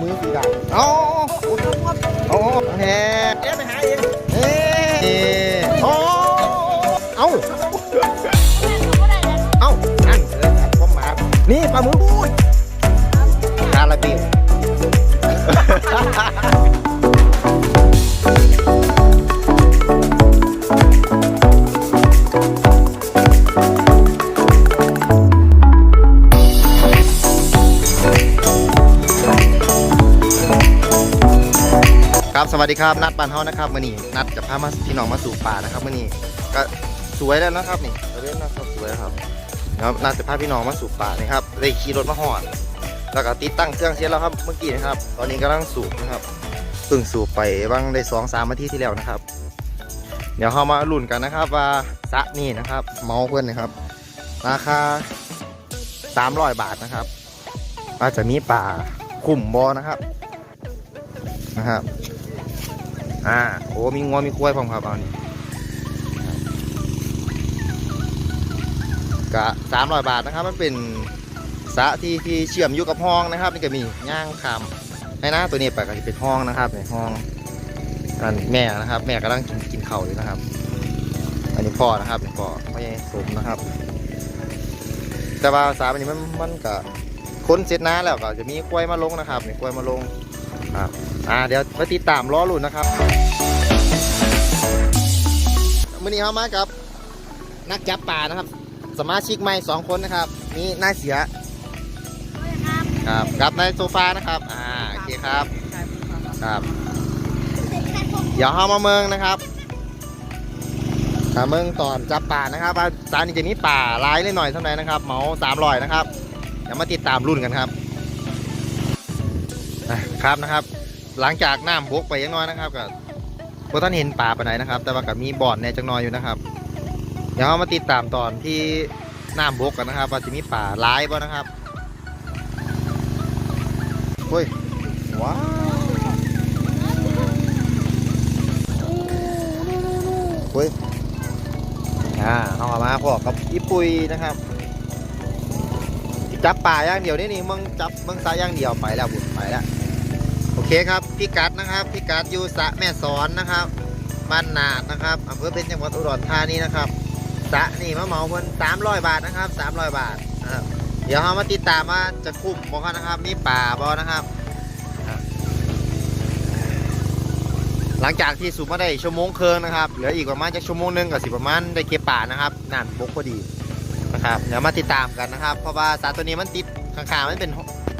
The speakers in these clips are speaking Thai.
มือสีดำเอาเอาเอาแฮเอ๊ะไปหาเองเอ๊ะโอ้เอาเอานั่นเออผมมานี่ปลาหมึกคาราเบ ครับสวัสดีครับนัดปันเฮานะครับมื่อนี้นัดกับพามาพี่น้องมาสู่ป่านะครับมื่อนี้ก็สวยแล้วนะครับนี่เล่นนะครับสวยแล้วครับนะครับนัดจะพาพี่น้องมาสู่ป่านี่ครับได้ขี่รถมาหอดแล้วก็ติดตั้งเครื่องเสียแล้วครับเมื่อกี้นะครับ ตอนนี้กำลังสูบนะครับเพิ่งสูบไปบ้างได้สองสามนาทีที่แล้วนะครับ เดี๋ยวเรามาลุ้นกันนะครับว่าสระนี่นะครับ เมาเพื่อนนะครับ ราคา300บาทนะครับว่าจะมีป่าคุ้มบอนะครับนะครับ อ่าโอ้มีงัวมีควยพร้อมครับเอานี่กะสามร้อยบาทนะครับ มันเป็นสะที่ที่เชื่อมอยู่กับห้องนะครับ นี่ก็มีย่างคำในนะตัวนี้ไปก็จะเป็นห้องนะครับในห้องอันแม่นะครับ แม่กำลังกินกินข้าอยู่นะครับ อันนี้พ่อนะครับนี่พ่อไม่ใช่สมนะครับ แต่ว่าสามอันนี้มันมันก็ค้นเสร็จนะแล้วก็จะมีกล้วยมาลงนะครับมีกล้วยมาลงครับ อ่าเดี๋ยวมาติดตามล้อลุ่นนะครับมื่อนี้เขามากับ นักจับป่านะครับ สมาชิกใหม่สองคนนะครับนี่นายเสียครับกับนายโซฟานะครับอ่าโอเคครับครับ เดี๋ยวเขามาเมืองนะครับมาเมืองตอนจับป่านะครับว่าสารนี้จะมีป่าร้ายเลยหน่อยเท่าไหร่นะครับ เหมาสามร้อยนะครับเดี๋ยวมาติดตามรุ่นกันครับอะครับนะครับ หลังจากน้ำบกไปยังน้อยนะครับก็พวกท่านเห็นป่าไปไหนนะครับ แต่ว่ากับมีบ่อนในจังน้อยอยู่นะครับ เดี๋ยวเรามาติดตามตอนที่น้ำบกกันนะครับ ว่าจะมีป่าร้ายบ่นะครับเฮ้ยว้าวเฮ้ยอ่าเอาอกมาพอกับอีปุยนะครับจับป่าย่างเดียวนี่นี่มึงจับมึงสายย่างเดียวไปแล้วบุญไปแล้ว เคครับพี่กัดนะครับพี่กัดอยู่สะแม่สอนนะครับบ้านนาดนะครับอำเภอเป็นจังหวัดอุดรธานีนะครับสะนี่มาเหมาเพิ่นสามร้อยบาทนะครับสามร้อยบาทนะครับเดี๋ยวเรามาติดตามว่าจะคุ้มบ่กันนะครับ มีป่าบ่นะครับ หลังจากที่สูบมาได้ชั่วโมงครึ่งนะครับเหลืออีกประมาณจะชั่วโมงหนึงกับสิประมาณได้เก็บป่านะครับน้ำบกพอดีนะครับเดี๋ยวมาติดตามกันนะครับ เพราะว่าสระตัวนี้มันติดข้างๆมันเป็น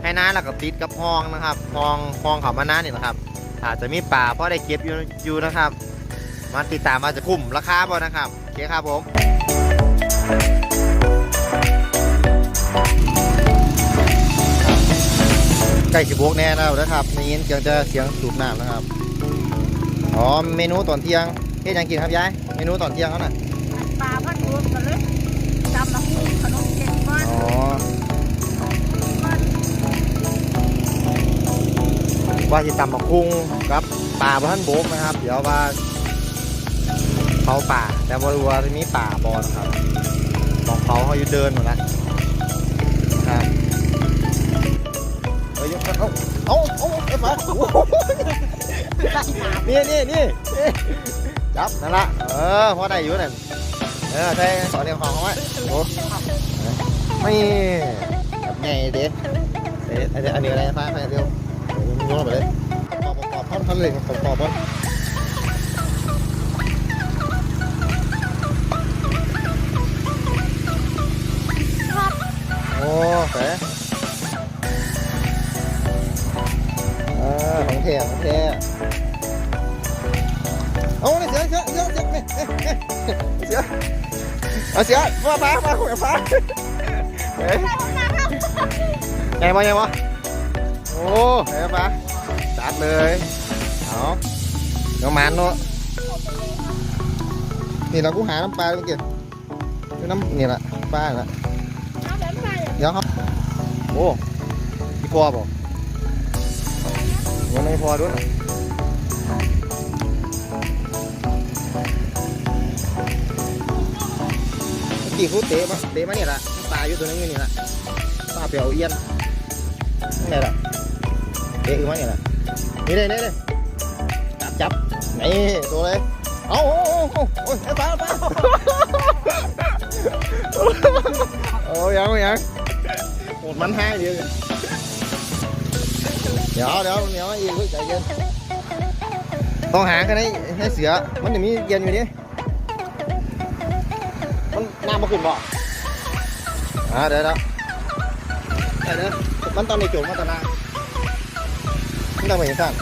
ให้น้าแล้วก็ติดกับห้องนะครับห้องห้องเขามาน้านี่นะครับ อาจจะมีป่าเพราะได้เก็บอยู่อยู่นะครับ มาติดตามมาจะคุ้มราคาบ่นะครับโอเคครับผมใกล้สิบวกแน่แล้วนะครับได้ยินเสียงจะเสียงสูบน้ำนะครับอ๋อเมนูตอนเที่ยงเฮ็ดหยังกินครับยายเมนูตอนเที่ยงเขาน่ะปลาพัดรวมกันเลยจำมาคู่ขนมเจ็ดก้อนอ๋อ ว่าสิตำมะคุ้งครับป่าบ้านโบกนะครับ เดี๋ยวว่าเขาป่า แต่บริวารมีป่าบอลครับของเขาเขาอยู่เดินหมดแล้วครับเฮ้ยเอาเอาเอาไอ้ฟ้าโอ้โหนี่นี่นี่จับนั่นละเออพอได้อยู่นั่นเออใช่สอนเรียกของเขาไว้โอ้ไม่ไงเด็ดเด็ดอันนี้อะไรฟ้าไปเร็ว โยนไปเลยปอบปอบท่อนท่อนเลยปอบปอบปอบโอ้แสเออของแท้ของแท้เอาเลยเสือเสือเสือเสือนี่เสือเอาเสือมาฟ้ามาคุยกับฟ้าเฮ้ยไงมาไงวะโอ้ไงฟ้า จัดเลยเอาเดี๋ยวมันเนาะนี่เรากูหาน้ำปลาเมื่อกี้น้ำนี่แหละปลาละเอาแบบไปเดี๋ยวครับโอ้พี่พอบอกวันนี้พอด้วยเมื่อกี้เขาเตะมาเตะมาเนี่ยละปลาอยู่ตัวนึงนี่ละปลาเปียวเอี้ยนนี่แหละเอ๊ะคือว่าไงล่ะ นี่เลยนี่เลยจับจับนี่ตัวเลยเอาโอ้โอ้โอ้ไอ้ปลาปลาโอ้ยังยังหมดมันให้เดียวเดี๋ยวเดี๋ยวเดี๋ยวอีกใจเย็นต้องหากันให้ให้เสือมันจะมีเย็นอยู่นี่มันน้ำมาขึ้นบ่อ่าเดี๋ยวเดี๋ยวเดี๋ยวเดี๋ยวมันตอนในโจมมันตอนนั้น มันต้องไปยังสั้ว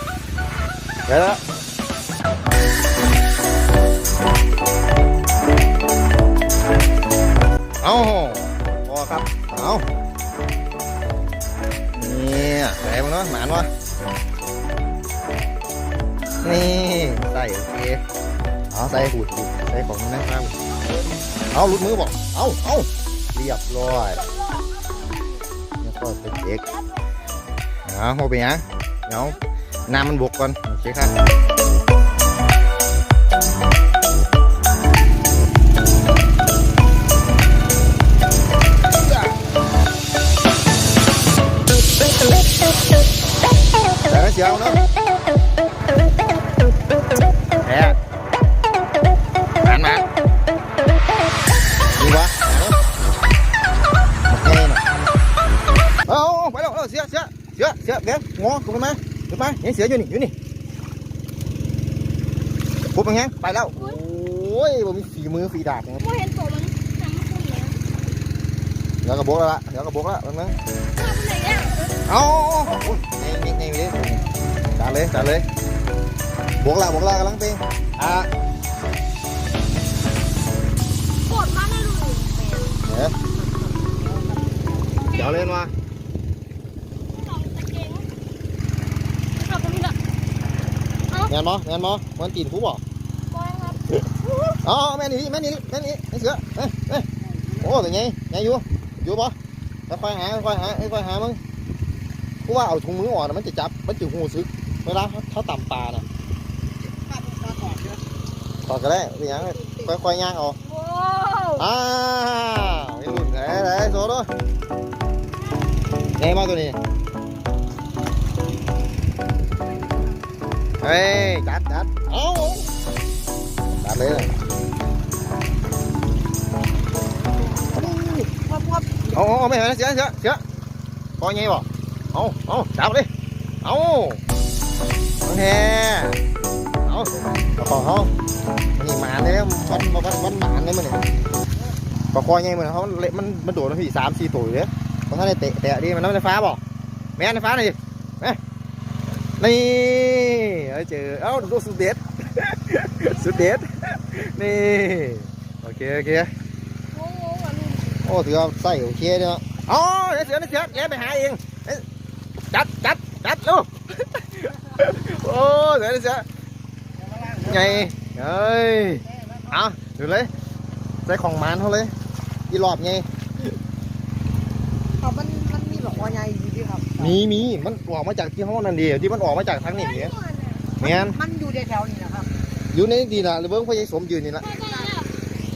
เอาพอครับ เอาเนี่ยไหนมึงเนาะหมานวะนี่ใส่โอเคเอาใส่หูดหูดใส่ของนั่งข้างเอาลุดมือบอกเอาเอาเรียบร้อยแล้วก็เป็นเด็กเอาโมไปยัง เดี๋ยวน้ำมั สียอยู่นี่อยู่นี่ปุ๊บเป็นไงไปแล้ว โอ้ยผมมีฝีมือฝีดาบนะครับไม่เห็นตัวมันทำมันเลยเดี๋ยวกระบอกแล้วละเดี๋ยวกระบอกแล้วมันมั้งทำอะไรเนี่ยเอาในในในนี้จัดเลยจัดเลยบวกละบวกละกำลังเต็งอะปวดมากเลยลูกเดี๋ยวเดี๋ยวเล่นมา สองตะเกียงขับไปนี่ละ เงินมอเงินมอมันตีนผู้บอกบอยครับอ๋อแม่นี่แม่นี่แม่นี่ไอ้เสือเอ้ยเอ้ยโอ้เป็นไงไงอยู่อยู่ปะค่อยๆหาค่อยๆหาค่อยๆหามึงกูว่าเอาถุงมืออ่อนมันจะจับมันจะหูซึกเวลาเขาต่ำปลาน่ะต่อกันได้เป็นยังค่อยๆย่างเอาว้าวอ้าวไม่หลุดไหนไหนโซ่ด้วยไงมาตัวนี้ เฮ้ยจัดจัดเอาจัดเลยวับวับเอาเอาไม่เห็นเสียเสียเสียพอไงบ่เอาเอาจับเลยเอาโอเคเอา นี่เอาเจอเอ้าดูสุดเด็ดสุดเด็ดนี่โอเคโอเคโอ้ถือว่าใส่โอเคเนาะอ๋อเดี๋ยวเสือเดี๋ยวเสือแกไปหาเองจัดจัดจัดลูกโอ้เสือเดี๋ยวเสือไงเอ้ยเอาดูเลยใส่ของมันเขาเลยอีหลอบไงครับมันมันมีแบบว่าไงอยู่ที่ครับ มีมีมันออกมาจากที่ห้องนั่นดีที่มันออกมาจากทางนี้เนี่ยแมนมันอยู่ในแถวนี้นะครับอยู่ในดีละหรือเบิ้งพ่อใหญ่สมยืนนี่ละ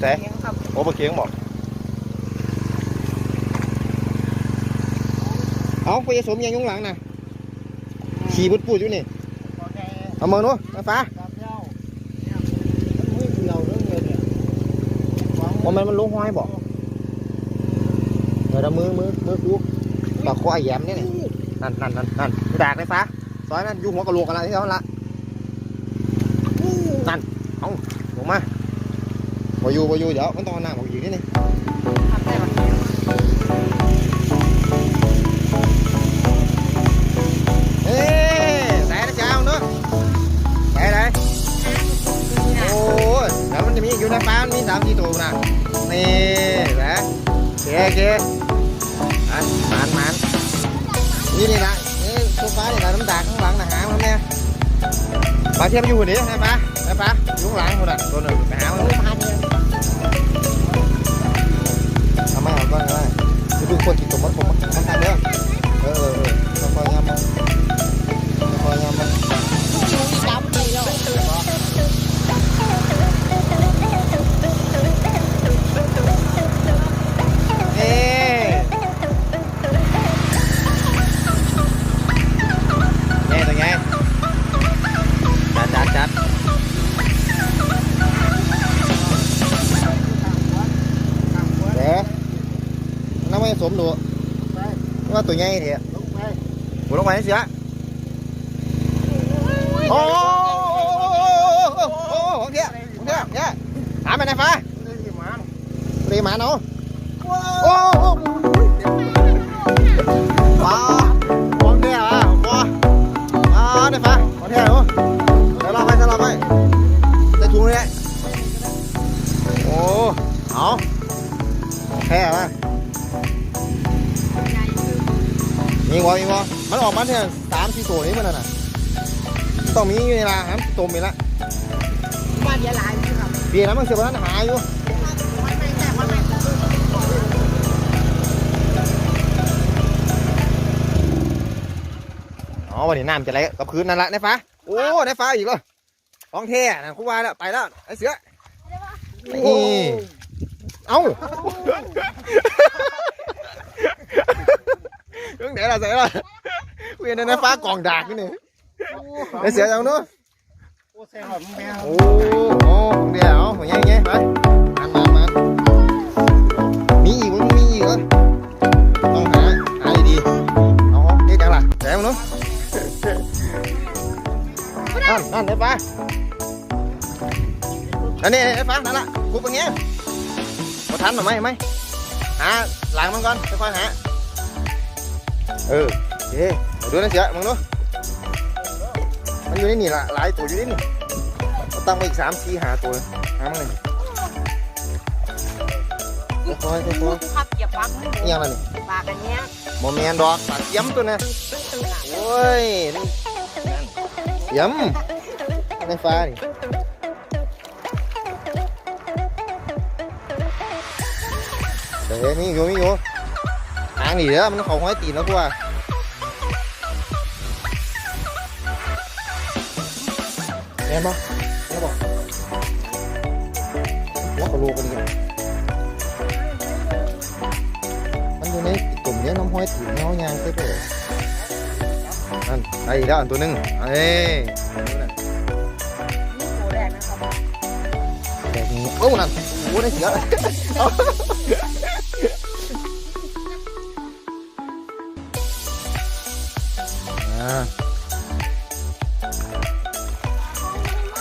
แต่เลี้ยงครับโอ้ปะเคียงบอกเอาพ่อใหญ่สมยังอยุ่ข้างหลังนะขี่บุดปูดอยู่นี่บอกแกเอามือนู้นไฟฟ้ากับเจ้าเนี่ยมันไม่เดียวเรื่องเงินเนี่ยหวังว่ามันมันลงห้อยบอกเดี๋ยวเอามือมือมือกูปากคอไอ้แยมเนี่ย นี่นั่นนั่นนั่นนั่นดากไฟฟ้าซอยนั่นอยู่หัวกะโหลกอะไรที่เขาละนั่นเอาลงมาบ่อยู่บ่อยู่เดี๋ยวมันต้องเอาหน้าออกอยู่นี่นี่ทำได้แบบนี้เอ้ยใส่นะเจ้าเนาะใส่ไหนโอ้ยแล้วมันจะมีอยู่ในฟ้ามันมีสามสี่ตัวนะนี่แหละโอเคโอเคมันมัน มันนี่นี่นะนี่โซฟานี่นะน้ำดากข้างหลังนะหางมันเนี่ยปลาเทียมอยู่นี่ไงปลาไงปลาอยู่ข้างหลังคนน่ะตัวหนึ่งไปหามันพาเดียวทำไมเอาก้อนก็ได้จะดูคนกินตัวมันผมมันทำเด้อเออเออเออต้องคอยยำมันต้องคอยยำมัน ว่าตัวใหญ่เถอะลงไปหมุนลงไปเสียโอ้โหของเถอะของเถอะเนี่ยหาไปไห ยสิมันตีหมาเนาะว้าโอ้โหว้าของเถอะอะว้าอ่าไหนฟ้าของเถอะเหรอเดี๋ยวเราไปเดี๋ยวเราไปใส่ถุงเลยโอ้เอาแค่มามีวะมีวะมันออกมาเนี่ยสามสี่ตัวนี้มันน่ะนะต้องมีอยู่ในร้านครับตัวมีละบ้านยายหลายนี่ครับปีนั้นมันเสียบนั้นหาอยู่วันไม่แน่วันไม่อ๋อวันนี้น้ำจะไหลกับพื้นนั่นละในฟ้าโอ้ในฟ้าอีกแล้วของเท่นะคุณวายแล้วไปแล้วไอ้เสือนี่เอ้า เรื่องไหนล่ะเสือล่ะเวียนในฟ้ากล่องดากนี่นี่ไอ้เสือจังนู้นโอ้แซ่บแม่โอ้โหเดี๋ยวหัวใหญ่ไงไปมันมันมั นมีอีกมั้ยมีอีกเหรอต้องหาหาดีๆเอาเอ๊ะจังล่ะแจ๋วเนาะนั่นนั่นไอ้ฟ้าอันนี้ไอ้ฟ้านั่นละคุบอย่างเงี้ยมาทันหรือไม่ไหมหาหลังมันก่อนค่อยๆหาเออโอเคเอาดูนะเสือมึงดูมันอยู่ในนี่ละหลายตัวอยู่ในนี่ตั้งไปอีกสามสี่หาตัวหามาเลยค่อยๆค่อยขับเหยียบปักไม่ๆนี่ยังไงนี่ปากอันเนี้ยโมเมนดอกตัดเยี่ยมตัวนะโอ้ยนี่เยี่ยมในฟ้านี่เดี๋ยวมีอยู่มีอยู่หางนี่เด้อมันเขาห้อยตีนแล้วตัวเห็นปะเห็นปะหัวกระโลกันกันมันอยู่ในตุ่มเนี้ยน้ำห้อยตีนเงายางไปเปล่านั่นไอ้ด้านตัวหนึงเอ้ยดูนั่นนี่โหแรกนะครับแต่นี้โอ้นั่นโอ้ได้เสียอาอ่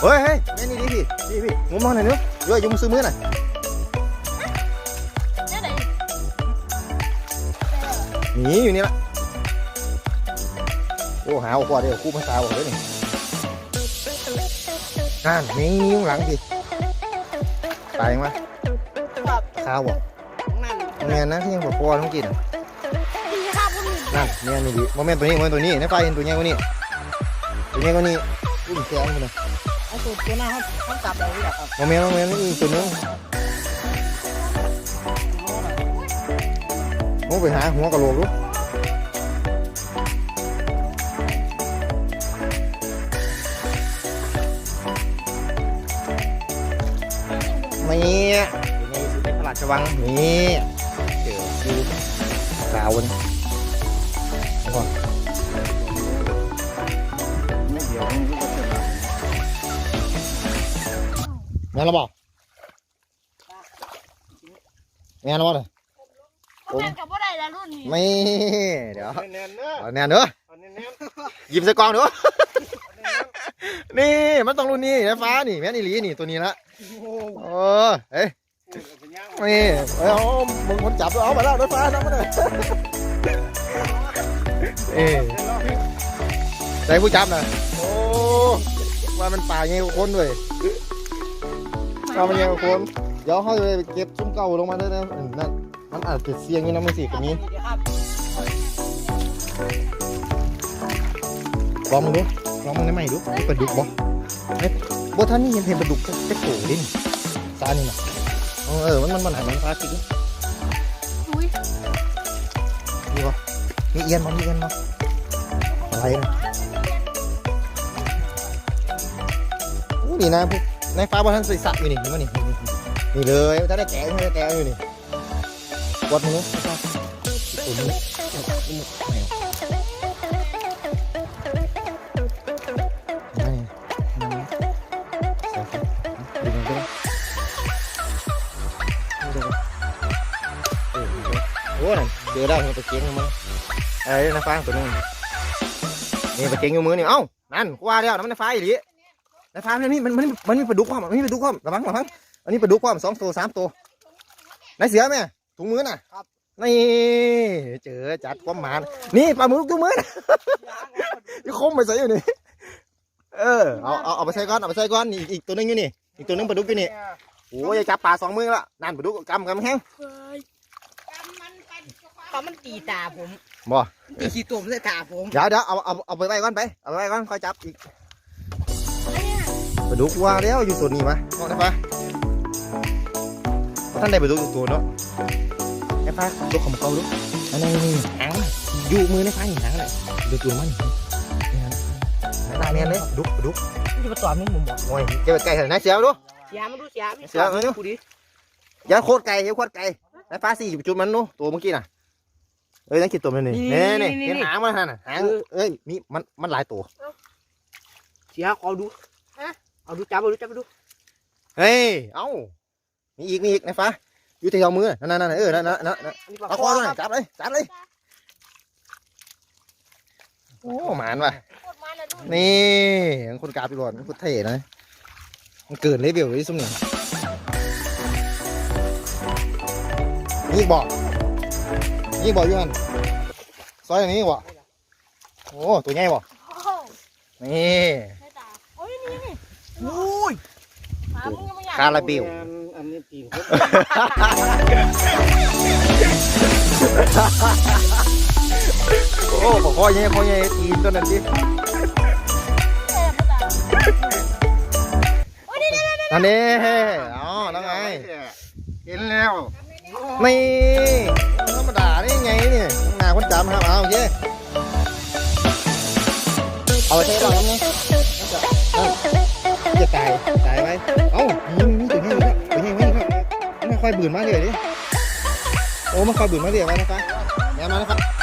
เฮ้ยเฮ้ยแม่นี่ดิพี่พี่พี่งุ้มมาหน่อยนื้อะเยอะยุงซื้อมือหน่อยหนีอยู่นี่ละโอ้หาเอากว่าเดี๋ยวคู่ภาษาบอกเลยนี่นั่นนี่นี่ข้างหลังสิตายยังวะข้าวบอะนั่นเมียนนะที่ยังบอกพอต้องกินที่ข้าวพุ่งนั่นเมียนี่ดิโมเมนต์ตัวนี้โมเมนต์ตัวนี้ในไฟเห็นตัวใหญ่กว่านี้ตัวใหญ่กว่านี้อุ้ยแซงเลย ไอ้ตัวตัวหน้าเขาเขาจับเราเนี่ยครับโมเมนต์โมเมนต์นี่อีกตัวนึงโอ้ไปหาหัวกะโหลกดูนี่อยู่ในสุดในพระราชวังนี่เจอคือสาวนี่เนแล้วบอกแม่นแล้วบอกเลยก็เป็นกับว่าได้แล้วรุ่นนี้ไม่เดี๋ยวแน่นๆเนอะเอาแน่นเด้ออันนี้แน่นหยิบใส่กล่องเด้อนี่มันต้องรุ่นนี้นะฟ้านี่แม่นอีหลีนี่ตัวนี้ละโอ้เออเอ้ยโหเป็นยังนี่เอ้ยเอามึงคนจับด้วยเอาไปแล้วรถฟ้าน้ำมาเลยเอ้ยใจผู้จับนะโอ้ว่ามันป่าเงี้ยคนด้วย เอามันเงี้ยคนเดี๋ยวเขาจะไปเก็บซุ้มเก่าลงมาเด้อนะอืมนั่นมันอาจจะเสียงอยู่นะมึงสิกับนี้ครับลองมึงดูลองมึงได้ไหมดูมีปลาดุกบ่เฮ้ยบ่ท่านนี่ยังเห็นปลาดุกจะโผล่ดินี่ซานี่น่ะเออเออมันมันมันหันมันซาสิดิอุ้ยมีบ่มีเอียนบ่มีเอียนบ่อะไรนะอู้นี่นะพวก ในฟ้าบ่ท่านใส่สระอยู่นี่นี่มานี่นี่เลยถ้าได้แกงได้แกงอยู่นี่กดนู้นปุ่ม่ไม่ใส่ใส่ดูมันด้วยดูมันเอดูโอ้นั่นเจอได้มันตะเกียงมันเอ้ยน้ำฟ้าตัวนึงนี่ปลาเก่งอยู่มือนี่เอ้านั่นกว่าแล้วน้ำมันฟ้าอีหลี น้ำฟ้ามันนี่มันมันมันมีปลาดุกความมันมีปลาดุกความระวังระวังอันนี้ปลาดุกความสองตัวสามตัวไหนเสือไหมถุงมือน่ะครับนี่เจอจัดความหมานนี่ปลาหมึกถุงมือน่ะยังคมไปใส่อยู่นี่เออเอาเอาเอาไปใส่ก้อนเอาไปใส่ก้อนนี่อีกอีกตัวนึงอยู่นี่อีกตัวนึงปลาดุกอยู่นี่โอ้ยจับปลาสองมือละนั่นปลาดุกกำกำแห้งเขามันตีตาผมบ่ตีขี้ตุ่มใส่ตาผมเดี๋ยวเดี๋ยวเอาเอาเอาไปไว้ก่อนไปเอาไปไว้ก่อนค่อยจับอีก ปลาดุกว่าแล้วอยู่ตัวนี้มะมองได้ปะท่านได้ปลาดุกอยู่ตัวเนาะไอ้ฟ้าดุกของเขาดุกอันนี้นี่หางมันอยู่มือในฟ้านี่หางเลยดูตัวมันนี่หางหางเนียนเลยดุกดุกมันจะมาต่อมึงผมบอกโอ้ยเก็บไว้ไก่เถอะนะเสียวดูเสียมันดูเสียมันเสียมันดูกูดิอย่าโคตรไก่อย่าโคตรไก่ไอ้ฟ้าสี่จุดมันดูตัวเมื่อกี้น่ะเอ้ยนั่นคิดตัวมันนี่นี่นี่เห็นหางมันฮะน่ะหางเอ้ยมีมันมันหลายตัวเสียเอาดู เอาดูจับเอาดูจับดู เฮ้ย เอ้า มีอีก มีอีกนะฟ้า อยู่ที่เอามือ นั่นนั่นนั่นเออ นั่นนั่นนั่นเอาคออคเลยจับเลย จับเลย โอ้หมานว่ะ นี่คนกาบไปก่อนมันคนเท่นะ มันเกินเลเวลเลยสุ่มนี่นี่บอกนี่บอกอยู่มันซอยอย่างนี้บอกโอ้ ตัวใหญ่บอกนี่นี่ อ้ยปลามึงยังไม่อยากคาราเบลอันนี้ตีนโอ้บอกพ่อใหญ่พ่อใหญ่ตีนตัวนั้นดิอันนี้อ๋อแล้วไงเห็นแล้วไม่ธรรมดาได้ไงเนี่ยหน้าคนจำครับเอาโอเคเอาไปใช้เราแล้วไง จะตาย ตายไว้ เอ้ายิงยิงถึงให้มันถึงให้มันไม่ค่อยบื่นมากเลยดิโอ้ไม่ค่อยบื่นมากเลยไว้นะครับแนวมานะครับ